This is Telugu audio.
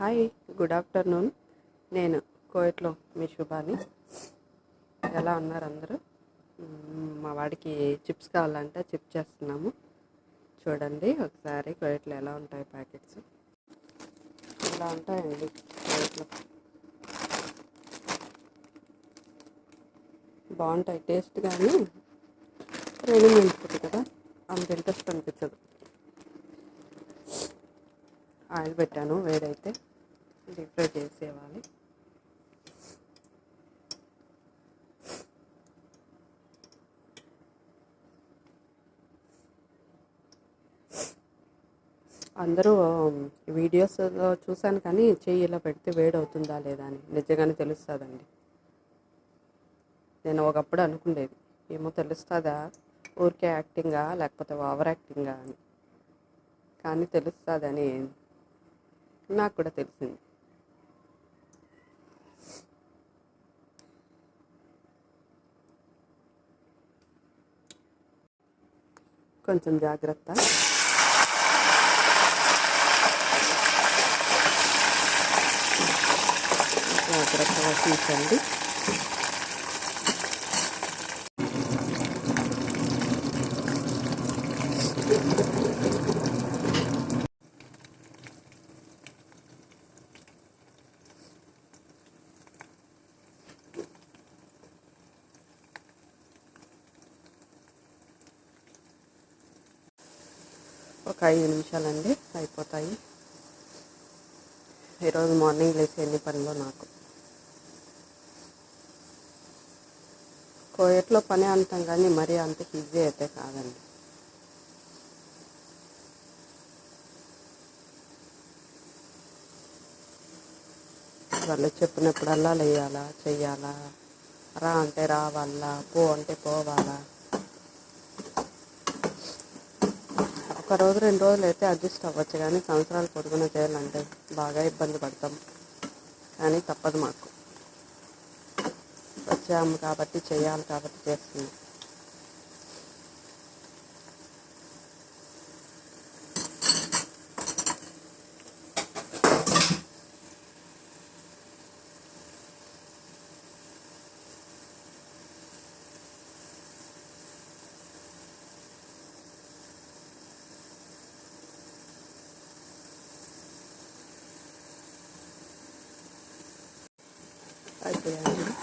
Hi good afternoon. నేను కోయట్లో మీ శుభాని. ఎలా ఉన్నారు అందరూ? మా వాడికి చిప్స్ కావాలంటే చిప్ చేస్తున్నాము. చూడండి ఒకసారి కోయట్లో ఎలా ఉంటాయి ప్యాకెట్స్. ఇలా ఉంటాయండి కోయట్లో? బాగుంటాయి టేస్ట్ కానీ రెడీమేడ్ ఫుడ్ కదా అంత ఇంట్రెస్ట్ అనిపించదు. ఆయిల్ పెట్టాను వేడైతే. డీప్ ఫ్రై అందరూ వీడియోస్లో చూశాను కానీ చెయ్యి ఇలా పెడితే వేడి అవుతుందా లేదా అని నిజంగానే తెలుస్తుందండి. నేను ఒకప్పుడు అనుకునేది ఏమో తెలుస్తుందా? ఊరికే యాక్టింగా లేకపోతే ఓవర్ యాక్టింగా అని. కానీ తెలుస్తుందని నాకు కూడా తెలిసింది. కొంచెం జాగ్రత్త. జాగ్రత్తగా తీసండి ఒక ఐదు నిమిషాలండి అయిపోతాయి. ఈరోజు మార్నింగ్ లేచి ఎన్ని పనిలో నాకు. కోయట్లో పని అంటాం కానీ మరీ అంత ఈజీ అయితే కాదండి. వాళ్ళు చెప్పినప్పుడల్లా లేయాలా చెయ్యాలా రా అంటే రావాలా పో అంటే పోవాలా. ఒక రోజు రెండు రోజులు అయితే అడ్జస్ట్ అవ్వచ్చు కానీ సంవత్సరాలు పొడుగున చేయాలంటే బాగా ఇబ్బంది పడతాం. కానీ తప్పదు మాకు. వచ్చాము కాబట్టి చేయాలి కాబట్టి చేస్తున్నాం. అయిపోయాయండి